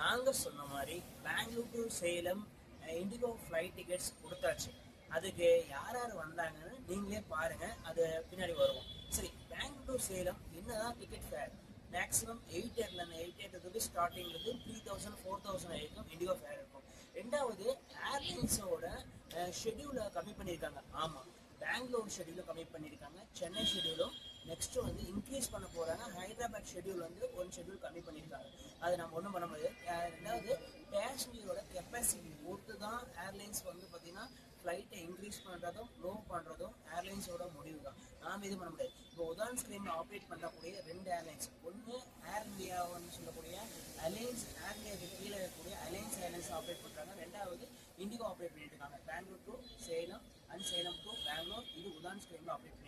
நாங்கள் சொன்ன மாதிரி Bangalore to Salem Indigo flight tickets கொடுத்தாச்சு. அதுக்கு யார் யார் வந்தாங்கன்னு நீங்களே பாருங்கள் அது பின்னாடி வருவோம். சரி பெங்களூர் டு சேலம் என்னதான் டிக்கெட் ஃபேர் மேக்ஸிமம் எயிட் இயர்லேருந்து எயிட் ஹண்ட்ரட் ருபீஸ் ஸ்டார்டிங்லேருந்து த்ரீ தௌசண்ட் ஃபோர் தௌசண்ட் வரைக்கும் இண்டிகோ ஃபேர் இருக்கும். ரெண்டாவது ஏர்லைன்ஸோட ஷெடியூலை கம்மி பண்ணியிருக்காங்க. ஆமாம் பெங்களூர் ஷெடியூலும் கம்மி பண்ணியிருக்காங்க. சென்னை ஷெடியூலும் நெக்ஸ்ட் வந்து இன்க்ரீஸ் பண்ண போறாங்க. ஹைதராபாத் ஷெடியூல் வந்து ஒன் ஷெடியூல் கம்மி பண்ணியிருக்காங்க. அது நம்ம ஒன்றும் பண்ண முடியாது. ரெண்டாவது பேசஞ்சரோட கெப்பாசிட்டி பொறுத்து தான் ஏர்லைன்ஸ் வந்து பார்த்தீங்கன்னா ஃப்ளைட்டை இன்க்ரீஸ் பண்ணுறதும் லோ பண்ணுறதும் ஏர்லைன்ஸோட முடிவு தான் நாம் இது பண்ண முடியாது. இப்போ உதான் ஸ்க்ரீனில் ஆப்ரேட் பண்ணக்கூடிய ரெண்டு ஏர்லைன்ஸ் ஒன்று ஏர் இந்தியாவுன்னு சொல்லக்கூடிய அலைன்ஸ் ஏர் இந்தியாவுக்கு கீழே இருக்கக்கூடிய அலைன்ஸ் ஏர்லைன்ஸ் ஆப்ரேட் பண்ணுறாங்க ரெண்டாவது இண்டிகோ ஆப்ரேட் பண்ணிட்டு இருக்காங்க. Bangalore to Salem and Salem to Bangalore இது உதான் ஸ்கிரீமில் ஆப்ரேட் பண்ணி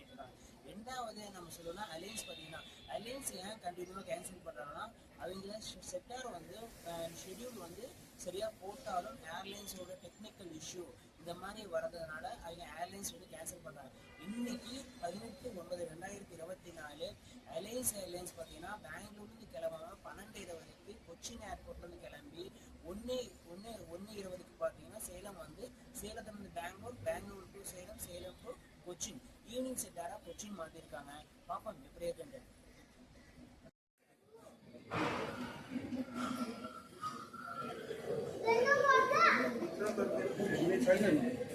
ரெண்டாவது நம்ம சொல்லணும்னா அலைன்ஸ் பார்த்தீங்கன்னா அலைன்ஸ் ஏன் கண்டினியூவாக கேன்சல் பண்ணுறாங்கன்னா அவங்கள செக்டார் வந்து ஷெட்யூல் வந்து சரியாக போட்டாலும் ஏர்லைன்ஸோட டெக்னிக்கல் இஷ்யூ இந்த மாதிரி வர்றதுனால அவங்க ஏர்லைன்ஸ் வந்து கேன்சல் பண்ணுறாங்க இன்னைக்கு பதினெட்டு ஒன்பது ரெண்டாயிரத்தி இருபத்தி நாலு அலைன்ஸ் ஏர்லைன்ஸ் பார்த்தீங்கன்னா பெங்களூர்லேருந்து கிளம்பாம பன்னெண்டு இருபதுக்கு கொச்சின் ஏர்போர்ட்லேருந்து கிளம்பி ஒன்று ஒன்று ஒன்று இருபதுக்கு பார்த்தீங்கன்னா சேலம் வந்து சேலத்துலேருந்து Bangalore Bangalore to Salem Salem to Cochin. Evening செட்டாராக Cochin மாற்றிருக்காங்க பார்ப்போம் எப்படி இருக்குன்ட்டு இந்த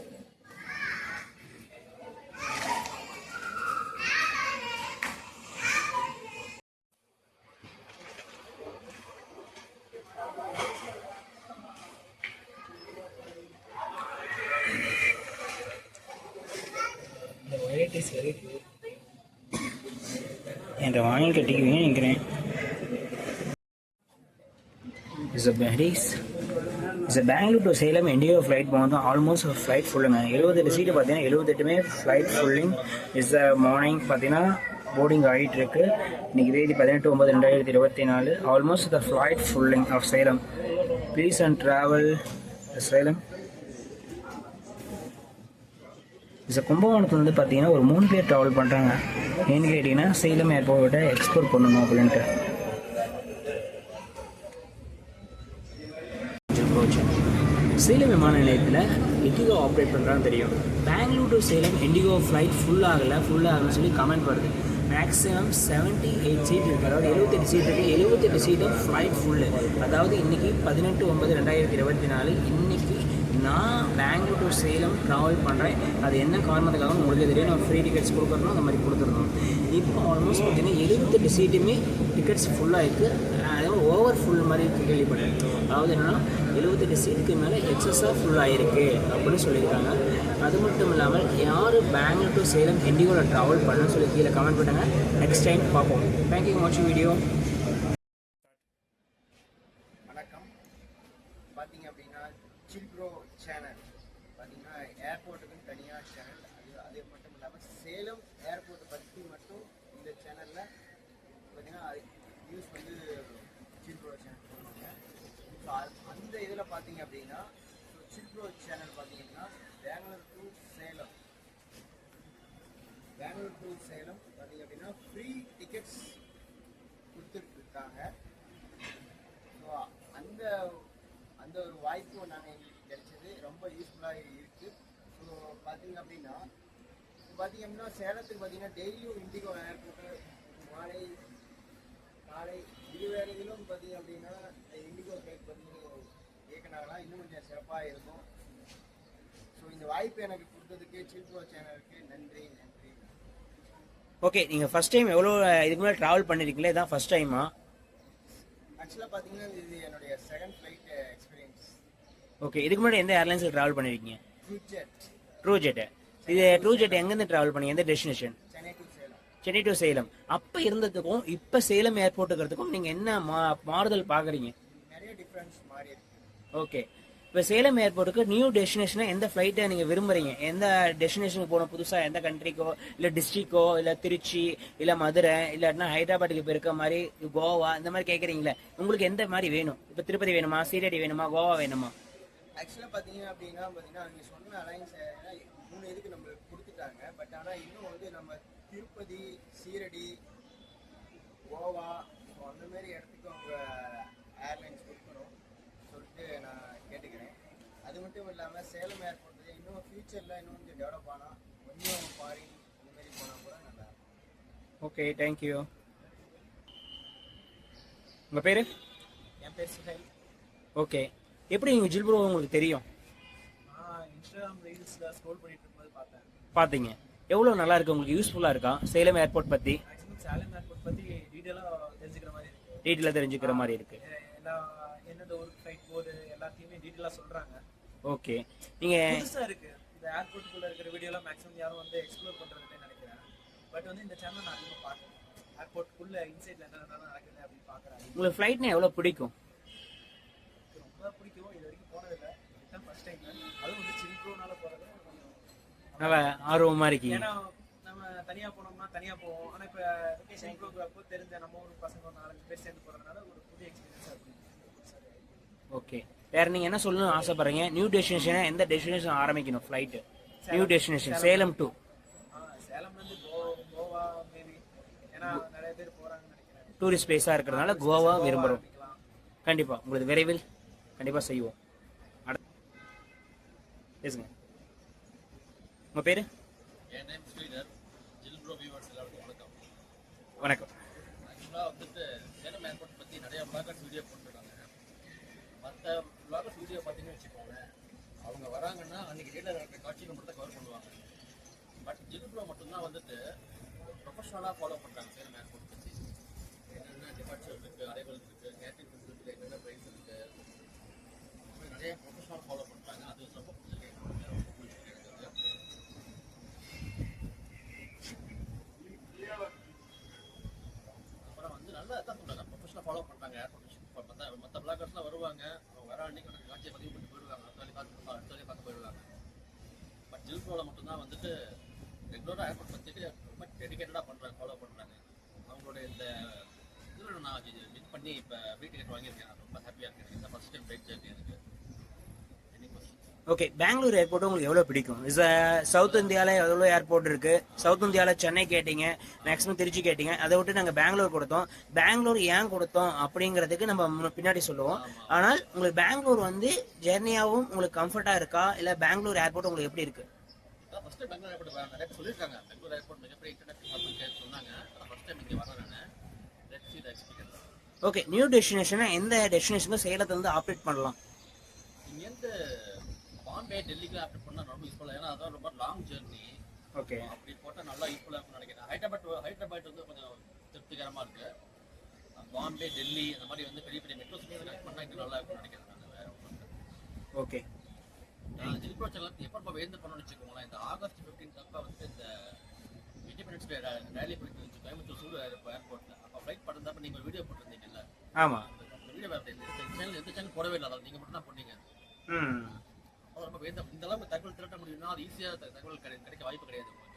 என்கிட்ட வாங்கி கட்டிக்குவீங்க நினைக்கிறேன். Is is Bangalore to Salem Indigo flight போனதும் ஆல்மோஸ்ட் ஃப்ளைட் ஃபுல்லுங்க எழுபத்தெட்டு சீட்டு பார்த்தீங்கன்னா எழுபத்தெட்டுமே flight filling is a morning பார்த்தீங்கன்னா போர்டிங் ஆகிட்டு இருக்கு. இன்னைக்கு தேதி பதினெட்டு ஒன்பது ரெண்டாயிரத்தி இருபத்தி நாலு. Almost the flight filling of Salem please and travel Salem இந்த கும்பகோணத்துல வந்து பார்த்தீங்கன்னா ஒரு மூணு பேர் ட்ராவல் பண்ணுறாங்க ஏன்னு கேட்டிங்கன்னா சேலம் ஏர்போர்ட்டை எக்ஸ்போர்ட் பண்ணணும் அப்படின்ட்டு. சேலம் விமான நிலையத்தில் இண்டிகோ ஆப்ரேட் பண்ணுறான்னு தெரியும். Bangalore to Salem Indigo flight full ஆகலை ஃபுல் ஆகலன்னு சொல்லி கமெண்ட் வருது. மேக்ஸிமம் செவன்ட்டி எயிட் சீட் இருக்குது அதாவது எழுபத்தெட்டு சீட் இருக்குது எழுபத்தெட்டு சீட்டும் ஃப்ளைட் ஃபுல்லு அதாவது இன்றைக்கி பதினெட்டு ஒன்பது ரெண்டாயிரத்தி இருபத்தி நாலு இன்றைக்கி நான் பெங்களூர் டு சேலம் ட்ராவல் பண்ணுறேன் அது என்ன காரணத்துக்காக உங்களுக்கு தெரியும்? நான் ஃப்ரீ டிக்கெட்ஸ் கொடுக்குறோம் அந்த மாதிரி கொடுத்துருந்தோம் இப்போ ஆல்மோஸ்ட் பார்த்தீங்கன்னா எழுபத்தெட்டு சீட்டுமே டிக்கெட்ஸ் ஃபுல்லாக இருக்குது அதாவது ஓவர் ஃபுல் மாதிரி கேள்விப்பட்டேன் அதாவது என்னென்னா எழுபத்தெட்டு சீட்டுக்கு மேலே எக்ஸஸாக ஃபுல் ஆகிருக்கு அப்படின்னு சொல்லியிருக்காங்க. அது மட்டும் இல்லாமல் யார் பெங்களூர் டு சேலம் இண்டிகோவில் ட்ராவல் பண்ணணும்னு சொல்லி கீழே கமெண்ட் பண்ணுங்கள் நெக்ஸ்ட் டைம் பார்ப்போம். தேங்க்யூ வாட்சிங் வீடியோ வணக்கம் பார்த்தீங்க அப்படின்னா சில்ப்ரோ சேனல் பார்த்தீங்கன்னா ஏர்போர்ட்டுக்குன்னு தனியாக சேனல் அது அது மட்டும் இல்லாமல் சேலம் ஏர்போர்ட்டை பற்றி மட்டும் இந்த சேனலில் பார்த்தீங்கன்னா நியூஸ் வந்து சில்ப்ரோ சேனல் போடுவாங்க ஸோ அந்த இதில் பார்த்தீங்க அப்படின்னா சில்ப்ரோ சேனல் பார்த்தீங்கன்னா பெங்களூர் டு சேலம். பெங்களூர் டு சேலம் பார்த்தீங்க அப்படின்னா ஃப்ரீ டிக்கெட்ஸ் கொடுத்துட்டு இருக்காங்க ஸோ அந்த அந்த ஒரு வாய்ப்பு நாங்கள் எங்களுக்கு கிடைச்சது. ரொம்ப யூஸ்ஃபுல்லாக இருக்குது ஸோ பார்த்தீங்க அப்படின்னா பார்த்தீங்க அப்படின்னா சேலத்துக்கு பார்த்தீங்கன்னா டெய்லியும் இண்டிகோ ஏர்போர்ட்டு மாலை காலை இரு வேலைகளும் பார்த்தீங்க அப்படின்னா இண்டிகோ ஃப்ளைட் இயக்குனாங்களா இன்னும் கொஞ்சம் சிறப்பாக இருக்கும். ஸோ இந்த வாய்ப்பு எனக்கு கொடுத்ததுக்கு சில்போ சேனலுக்கு நன்றி நன்றி. ஓகே நீங்கள் ஃபஸ்ட் டைம் எவ்வளோ இதுக்கு முன்னாடி ட்ராவல் பண்ணியிருக்கீங்களா இதான் ஃபஸ்ட் டைமா ஆக்சுவலாக பார்த்தீங்கன்னா இது என்னுடைய செகண்ட் ஃப்ளைட் எக்ஸ்பீரியன்ஸ் ஓகே இதுக்கு முன்னாடி எந்த ஏர்லைன்ஸில் ட்ராவல் பண்ணியிருக்கீங்க ஃபியூச்சர் ட்ரூ ஜெட்டு இது ட்ரூ ஜெட் எங்கேருந்து ட்ராவல் பண்ணீங்க? எந்த destination Chennai to Salem Chennai to Salem அப்போ இருந்ததுக்கும் இப்போ சேலம் ஏர்போர்ட்டுக்கிறதுக்கும் நீங்கள் என்ன மா மாறுதல் பார்க்குறீங்க நிறைய டிஃப்ரென்ஸ் மாறி இருக்கு ஓகே இப்போ சேலம் ஏர்போர்ட்டுக்கு நியூ டெஸ்டினேஷனை எந்த ஃப்ளைட்டை நீங்கள் விரும்புறீங்க? எந்த டெஸ்டினேஷனுக்கு போகணும்? புதுசாக எந்த கண்ட்ரிக்கோ இல்லை டிஸ்ட்ரிக்கோ இல்லை திருச்சி இல்லை மதுரை இல்லாட்டினா ஹைதராபாத்துக்கு இப்போ இருக்க மாதிரி கோவா இந்த மாதிரி கேட்குறீங்களே உங்களுக்கு எந்த மாதிரி வேணும்? இப்போ திருப்பதி வேணுமா? சீரடி வேணுமா? கோவா வேணுமா? ஆக்சுவலாக பார்த்தீங்க அப்படின்னா பார்த்தீங்கன்னா அவங்க சொன்ன அலைன்ஸ் மூணு இதுக்கு நம்மளுக்கு கொடுத்துட்டாங்க. பட் ஆனால் இன்னும் வந்து நம்ம திருப்பதி சீரடி கோவா ஸோ அந்த மாதிரி இடத்துக்கு அவங்க ஏர்லைன்ஸ் கொடுக்கணும் மட்டும் இல்லாமல் சேலம் ஏர்போர்ட் இன்னும் ஃபியூச்சரில் இன்னும் கொஞ்சம் டெவலப் ஆனால் கொஞ்சம் ஃபாரின் இந்த மாதிரி போனால் கூட நல்லா ஓகே தேங்க்யூ உங்கள் பேர்? என் பேர் சுஹைல். ஓகே எப்படி நீங்கள் ஜில்ப்ரோ உங்களுக்கு தெரியும்? இன்ஸ்டாகிராம் ரீல்ஸில் ஸ்க்ரோல் பண்ணிட்டு இருக்கும்போது பார்த்தேன். பார்த்தீங்க. எவ்வளோ நல்லா இருக்கு? உங்களுக்கு யூஸ்ஃபுல்லாக இருக்கா? சேலம் ஏர்போர்ட் பற்றி சேலம் ஏர்போர்ட் பற்றி டீட்டெயிலாக தெரிஞ்சுக்கிற மாதிரி இருக்கு. டீட்டெயிலாக தெரிஞ்சுக்கிற மாதிரி இருக்கு. எல்லா எந்தெந்த ஒரு ஃப்ளைட் போகுது எல்லாத்தையுமே டீட்டெயிலாக சொல்கிறாங்க ஓகே. நீங்கள் புதுசாக இருக்கு. இந்த ஏர்போர்ட்டுக்குள்ளே இருக்கிற வீடியோலாம் மேக்ஸிமம் யாரும் வந்து எக்ஸ்ப்ளோர் பண்ணுறதுன்னு நினைக்கிறேன். பட் வந்து இந்த சேனல் நான் அதிகமாக பார்க்கணும் ஏர்போர்ட்டுக்குள்ளே இன்சைடில் என்ன நடக்குது அப்படின்னு பார்க்குறாங்க. உங்களுக்கு ஃப்ளைட்னா எவ்வளோ பிடிக்கும்? ரொம்ப பிடிக்கும். இது வரைக்கும் போனதில்லை. இதுதான் ஃபர்ஸ்ட் டைம் அதுவும் வந்து சில்ப்ரோனால போகிறது நல்லா ஆர்வமாக இருக்கீங்க. ஏன்னா நம்ம தனியா போனோம்னா தனியா போவோம். ஆனா இப்ப வெக்கேஷன் ப்ரோக்ராம் தெரிஞ்ச நம்ம ஊர் பசங்க ஒரு நாலஞ்சு பேர் சேர்ந்து போறதுனால ஒரு புது எக்ஸ்பீரியன்ஸா இருக்கும். ஓகே. வேற நீங்கள் என்ன சொல்லணும்னு ஆசைப்படுறீங்க? நியூ டெஸ்டினேஷனை எந்த டெஸ்டினேஷன் ஆரம்பிக்கணும் flight new destination Salem. To tourist பிளேஸாக இருக்கிறதுனால கோவா விரும்புகிறோம். கண்டிப்பாக உங்களுக்கு விரைவில் கண்டிப்பாக செய்வோம். பேசுங்க உங்கள் பேர்? வணக்கம் வணக்கம் ஆக்சுவலாக வந்துட்டு சேலம் ஏர்போர்ட் பற்றி நிறைய பிளாகர்ஸ் வீடியோ போட்டிருக்காங்க மற்ற பிளாகர்ஸ் வீடியோ பார்த்தீங்கன்னு வச்சுக்கோங்களேன் அவங்க வராங்கன்னா அன்றைக்கி டேட்டில் நடக்கிற காட்சிகள் மட்டும் கவர் பண்ணுவாங்க. பட் ஜில்ப்ரோ மட்டும்தான் வந்துட்டு ப்ரொஃபஷனலாக ஃபாலோ பண்ணுறாங்க சேலம் ஏர்போர்ட் கொடுத்துச்சு என்னென்ன டிபார்ச்சர் இருக்குது அரைவல் இருக்குது கேட்டரிங் இருக்குது என்னென்ன ப்ரைஸ் இருக்குது நிறைய ப்ரொஃபஷனல் ஃபாலோ பண்ணுறாங்க அது ரொம்ப பிடிச்சிருக்கு ரொம்ப பிடிச்சிருக்கு அப்புறம் வந்து நல்லா தான் சொல்றாங்க ப்ரொஃபஷனல் ஃபாலோ பண்ணுறாங்க ஏர் மற்ற மற்ற பிளாகர்ஸ்லாம் வருவாங்க. வர அன்னைக்கு வந்து காட்சியை பதிவு பண்ணிட்டு போயிடுவாங்க. அடுத்த வேலையை பார்த்து அடுத்த வேலையை பார்த்து போயிடுவாங்க. பட் ஜில்ப்ரோவில் மட்டும்தான் வந்துட்டு ரெகுலராக ஏர்போர்ட் பற்றிட்டு ரொம்ப டெடிக்கேட்டடாக பண்ணுறாங்க ஃபாலோ பண்ணுறாங்க அவங்களோட இந்த இதில் நான் வின் பண்ணி இப்போ ஃப்ரீ டிக்கெட் வாங்கியிருக்கேன். ரொம்ப ஹாப்பியாக இருக்கேன். இந்த ஃபஸ்ட் டைம் ஃப்ளைட் ஜேர்னி எனக்கு. ஓகே பெங்களூர் ஏர்போர்ட் உங்களுக்கு எவ்வளோ பிடிக்கும்? இஸ் சவுத் இந்தியாவில் எவ்வளோ ஏர்போர்ட் இருக்கு? சவுத் இந்தியாவில் சென்னை கேட்டீங்க மேக்ஸிமம் திருச்சி கேட்டீங்க. அதை விட்டு நாங்கள் பெங்களூர் கொடுத்தோம். பெங்களூர் ஏன் கொடுத்தோம் அப்படிங்கிறதுக்கு நம்ம பின்னாடி சொல்லுவோம். ஆனால் உங்களுக்கு பெங்களூர் வந்து ஜெர்னியாவும் உங்களுக்கு கம்ஃபர்ட்டாக இருக்கா? இல்லை பெங்களூர் ஏர்போர்ட் உங்களுக்கு எப்படி இருக்கு? அதான் ஃபர்ஸ்ட் டைம் பெங்களூர் ஏர்போர்ட் வரேன். நிறைய பேர் சொல்லியிருக்காங்க. பெங்களூர் ஏர்போர்ட் மிகப்பெரிய இன்டர்நேஷனல் ஹப்னு சொன்னாங்க. ஆனால் ஃபர்ஸ்ட் டைம் இங்கே வரேன் நான். Let see the experience okay new டெஸ்டினேஷனை எந்த டெஸ்டினேஷனுக்கும் சேலத்தை வந்து ஆப்ரேட் பண்ணலாம். இங்கேருந்து பாம்பே டெல்லிக்கு ஆப்ரேட் பண்ணால் ரொம்ப யூஸ்ஃபுல்லாக ஏன்னா அதான் ரொம்ப லாங் ஜெர்னி ஓகே அப்படி போட்டால் நல்லா யூஸ்ஃபுல்லாக இருக்கும்னு நினைக்கிறேன். ஹைதராபாத் ஹைதராபாத் வந்து கொஞ்சம் திருப்திகரமாக இருக்கு. பாம்பே டெல்லி அந்த மாதிரி வந்து பெரிய பெரிய மெட்ரோ சிட்டிஸ் கனெக்ட் பண்ணால் இன்னும் நல்லா இருக்கும்னு நினைக்கிறேன் நான் வேற. ஓகே நான் ஜில்போ சேனல் எப்போ நம்ம வேந்து பண்ணணும்னு வச்சுக்கோங்களேன் இந்த ஆகஸ்ட் ஃபிஃப்டீன் அப்போ வந்து இந்த இண்டிபெண்டன்ஸ் டே ரேலி போயிட்டு இருந்துச்சு கோயம்புத்தூர் சூடு ஏர்போர்ட்டில் அப்போ ஃப்ளைட் பண்ணுறப்ப நீங்கள் வீடியோ போட்டிருந்தீங்கல்ல. ஆமாம் வீடியோ சேனல் எந்த சேனல் போடவே இல்லை. நீங்கள் மட்டும் தான் போட்டீங்க ம். அது ரொம்ப வேந்த இந்த அளவுக்கு தகவல் திரட்ட முடியும்னா அது ஈஸியாக தகவல் கிடை கிடைக்க வாய்ப்பு கிடையாது உங்களுக்கு.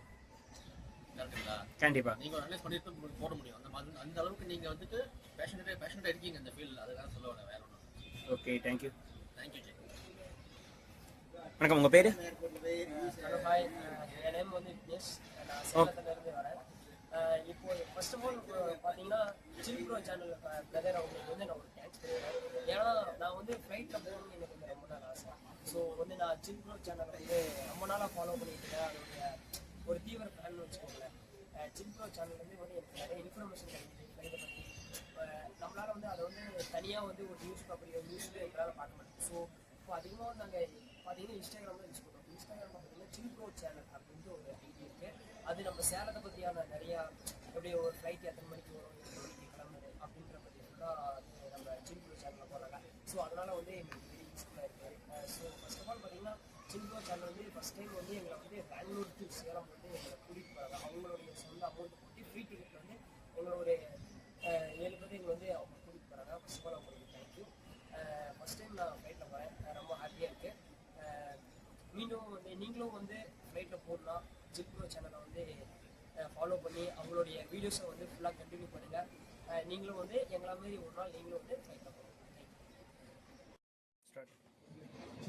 கரெக்டுங்களா? கண்டிப்பாக நீங்க ஒரு அனலைஸ் பண்ணிட்டு உங்களுக்கு போட முடியும். அந்த மாதிரி அந்த அளவுக்கு நீங்க வந்துட்டு பேஷனட்டே பேஷனட்டா இருக்கீங்க இந்த ஃபீல்ட்ல அதுதான் சொல்ல வரேன் வேற ஒன்றும் ஓகே தேங்க்யூ தேங்க்யூ ஜெய் வணக்கம் உங்கள் பேர் என் நேம் வந்து விக்னேஷ் நான் சேலத்துல இருந்து வரேன் இப்போ ஃபர்ஸ்ட் ஆஃப் ஆல் பார்த்தீங்கன்னா சில் ப்ரோ சேனல் பிரதர் அவங்களுக்கு வந்து நான் ஒரு தேங்க்ஸ் ஏன்னா நான் வந்து ஃப்ளைட்டில் போகணும்னு எனக்கு ரொம்ப நாள் ஆசை. ஸோ வந்து நான் சில் சேனல் வந்து ரொம்ப நாளாக ஃபாலோ பண்ணிட்டு இருக்கேன். அதோடைய ஒரு தீவிர ஃபேன் வச்சுக்கோங்களேன். சில் ப்ரோ சேனல் வந்து வந்து எனக்கு நிறைய இன்ஃபர்மேஷன் கிடைக்குது. ஃப்ளைட்டை பற்றி நம்மளால் வந்து அதை வந்து தனியாக வந்து ஒரு நியூஸ் பேப்பர் ஒரு நியூஸ் எங்களால் பார்க்க முடியும். ஸோ இப்போ அதிகமாக நாங்கள் பார்த்தீங்கன்னா இன்ஸ்டாகிராமில் யூஸ் பண்ணுறோம் இன்ஸ்டாகிராம் பார்த்தீங்கன்னா சில் சேனல் அப்படின்ட்டு ஒரு ஐடி இருக்குது அது நம்ம சேலத்தை பற்றியான நிறையா எப்படி ஒரு ஃப்ளைட் எத்தனை மணிக்கு வரும் எத்தனை மணிக்கு கிளம்புது அப்படின்ற பற்றி ஃபுல்லாக நம்ம சில் ப்ரோ சேனலில் போகிறாங்க ஸோ அதனால் வந்து எங்களுக்கு வெரி யூஸ்ஃபுல்லாக இருக்குது ஸோ ஃபர்ஸ்ட் ஆஃப் ஆல் பார்த்தீங்கன்னா சேனல் வந்து ஃபஸ்ட் டைம் வந்து எங்களை வந்து பெங்களூர் டு சேலம் வந்து எங்களை கூட்டிகிட்டு போகிறாங்க அவங்களுடைய சொந்த அமௌண்ட் போட்டு ஃப்ரீ டிக்கெட் வந்து எங்களை ஒரு ஏழு பேர் எங்களை வந்து அவங்க கூட்டிகிட்டு போகிறாங்க ஃபஸ்ட் ஆஃப் ஆல் அவங்களுக்கு தேங்க்யூ ஃபஸ்ட் டைம் நான் ஃப்ளைட்டில் போகிறேன் ரொம்ப ஹாப்பியாக இருக்குது மீண்டும் வந்து நீங்களும் வந்து ஃப்ளைட்டில் போடலாம் ஜிப்ரோ சேனலை வந்து ஃபாலோ பண்ணி அவங்களுடைய வீடியோஸை வந்து ஃபுல்லாக கண்டினியூ பண்ணுங்கள் நீங்களும் வந்து எங்களை மாதிரி ஒரு நாள் நீங்களும் வந்து ஃப்ளைட்டில் போகலாம்.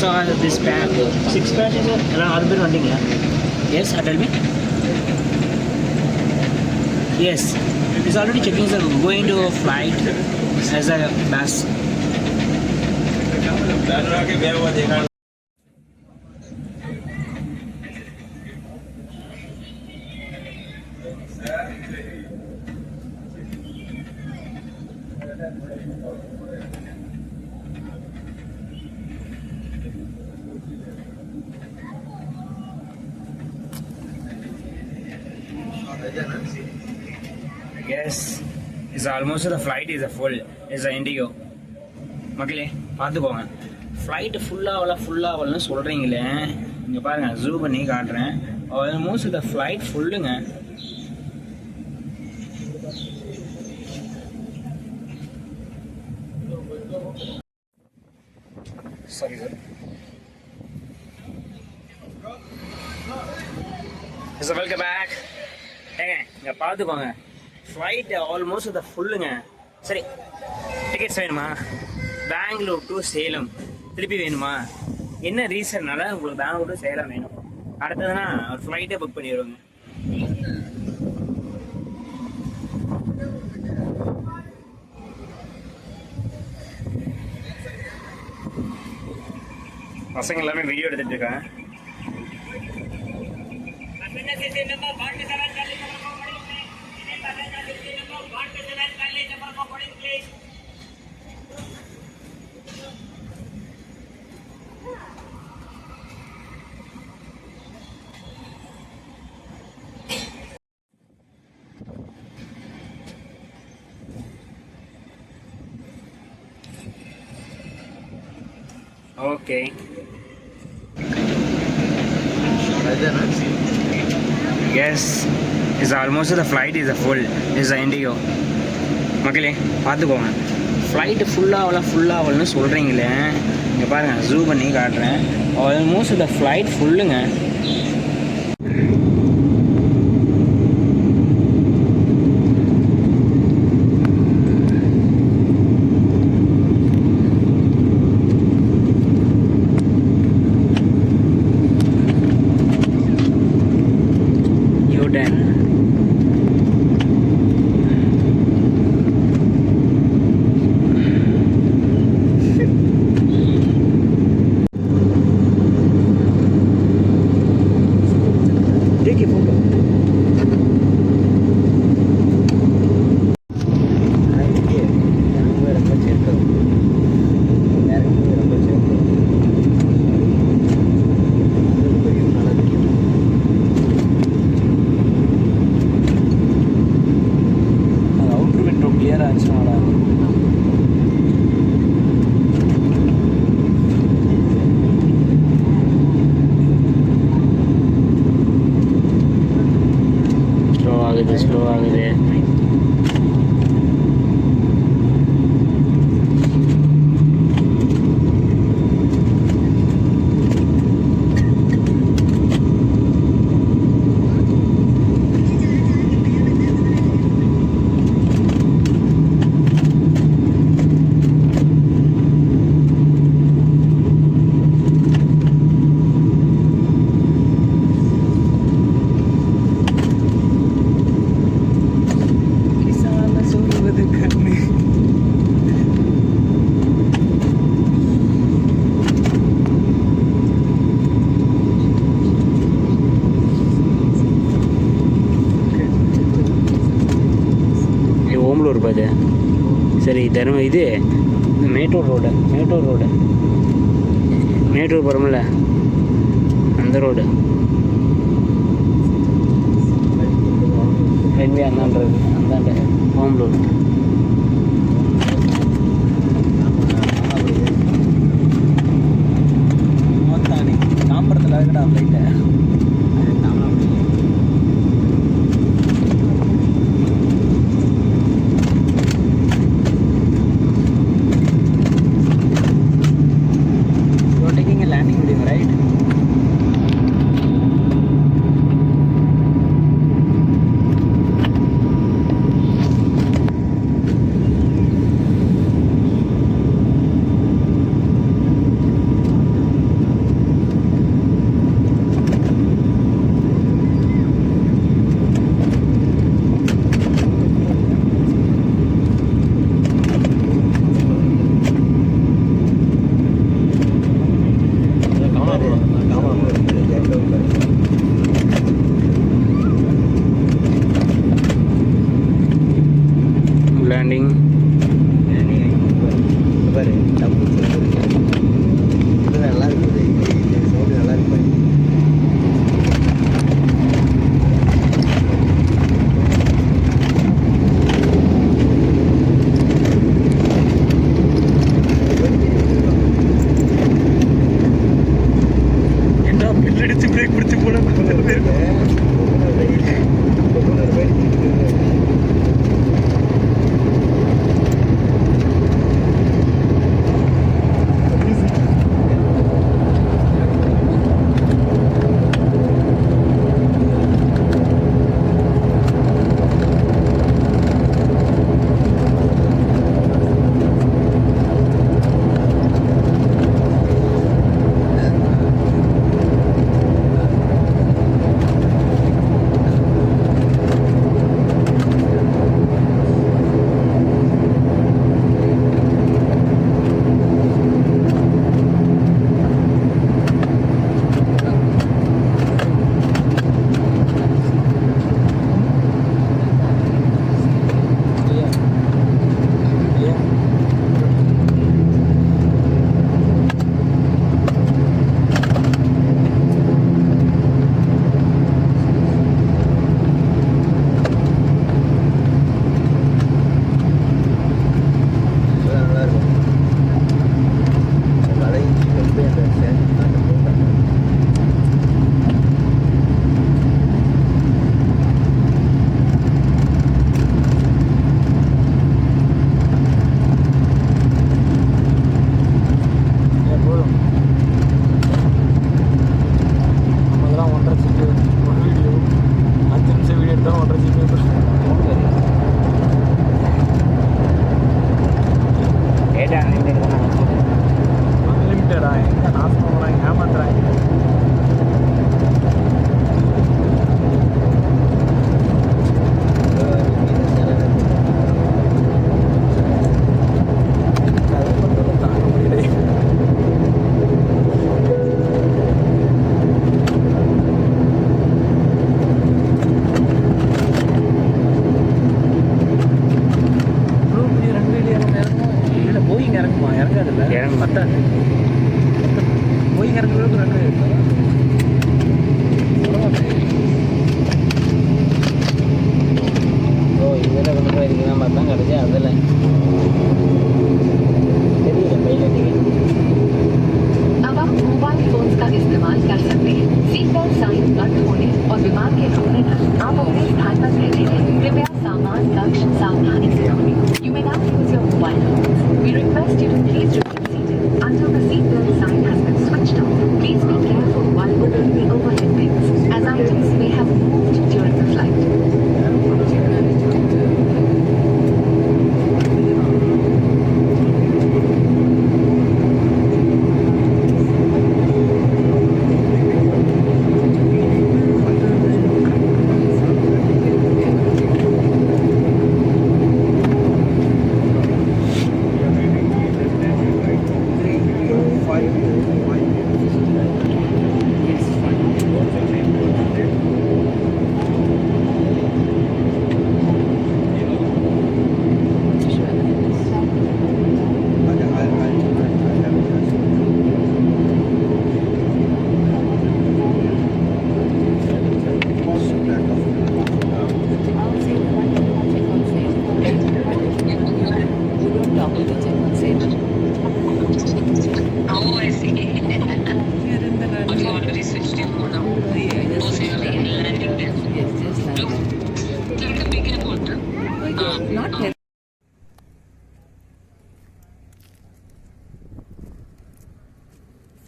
so this pack six passenger எல்லாம் ஆறு பேர் வந்தீங்களா yes tell me yes it's already checking sir going to flight as a bus Yes, Is almost the flight is a full is a Indigo மக்களே பார்த்துக்கோங்க. ஃப்ளைட்டு ஃபுல்லாகல ஃபுல்லாகலன்னு சொல்கிறீங்களே இங்கே பாருங்கள் ஜூ பண்ணி காட்டுறேன். Almost the flight ஃபுல்லுங்க sorry sir sir welcome back ஏங்க இங்கே பார்த்துக்கோங்க. ஃப்ளைட் ஆல்மோஸ்ட் இந்த ஃபுல்லுங்க சரி டிக்கெட்ஸ் வேணுமா? பெங்களூர் டு சேலம் திருப்பி வேணுமா? என்ன ரீசன்னால உங்களுக்கு பெங்களூர் டு சேலம் வேணும்? அடுத்ததுன்னா ஒரு ஃப்ளைட்டே புக் பண்ணிடுவோங்க. பசங்க எல்லாமே வீடியோ எடுத்துட்டு இருக்கேன் okay. Yes is almost the flight is a full is a Indigo மக்களே பார்த்துக்கோங்க. ஃப்ளைட்டு ஃபுல்லாகல ஃபுல்லாகலன்னு சொல்கிறீங்களே இங்கே பாருங்கள் ஜூ பண்ணி காட்டுறேன். ஆல்மோஸ்ட் த ஃப்ளைட் ஃபுல்லுங்க இது ஓமலூர் பாது சரி தரும இது இந்த மேட்டூர் ரோடு மேட்டூர் ரோடு மேட்டூர் போகிறோம்ல அந்த ரோடு ரெண்டு அந்தான்றது அந்தாண்ட ஓமலூர் தாம்பரத்தில் landing.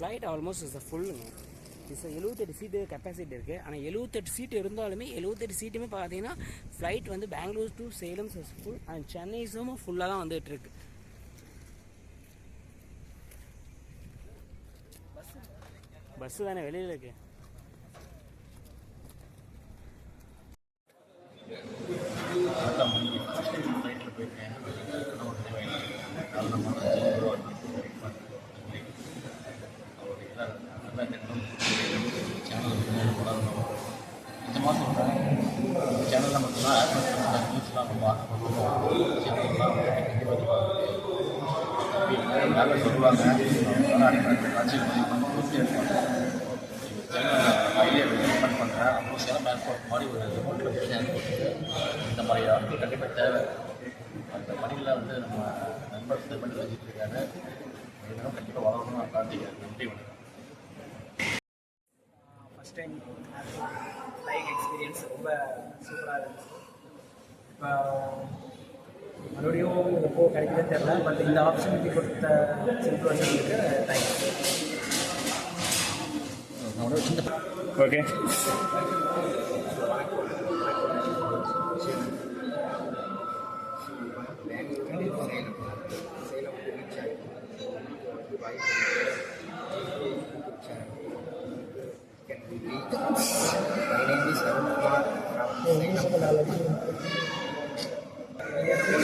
ஃப்ளைட் ஆல்மோஸ்ட் இஸ் ஃபுல்லுங்க இட்ஸ் எழுபத்தெட்டு சீட்டு கெப்பாசிட்டி இருக்குது ஆனால் எழுபத்தெட்டு சீட்டு இருந்தாலுமே எழுபத்தெட்டு சீட்டுமே பார்த்தீங்கன்னா ஃப்ளைட் வந்து Bangalore to Salem is full and சென்னைஸும் ஃபுல்லாக தான் வந்துட்டு இருக்கு. பஸ்ஸு தானே வெளியில் இருக்குது மேலே சொல்லுவாங்க ஐடியா இம்ப்ளிமெண்ட் பண்ணுறேன் அப்புறம் சேலம் மாதிரி ஒரு ரிமோட்டில் இந்த மாதிரி ஆட்கள் கண்டிப்பாக தேவை அந்த பணியில் வந்து நம்ம பட் இந்த ஆப்பர்ச்சுனிட்டி கொடுத்த சில்வர்களுக்கு thanks okay thank you. Is Arun Kumar from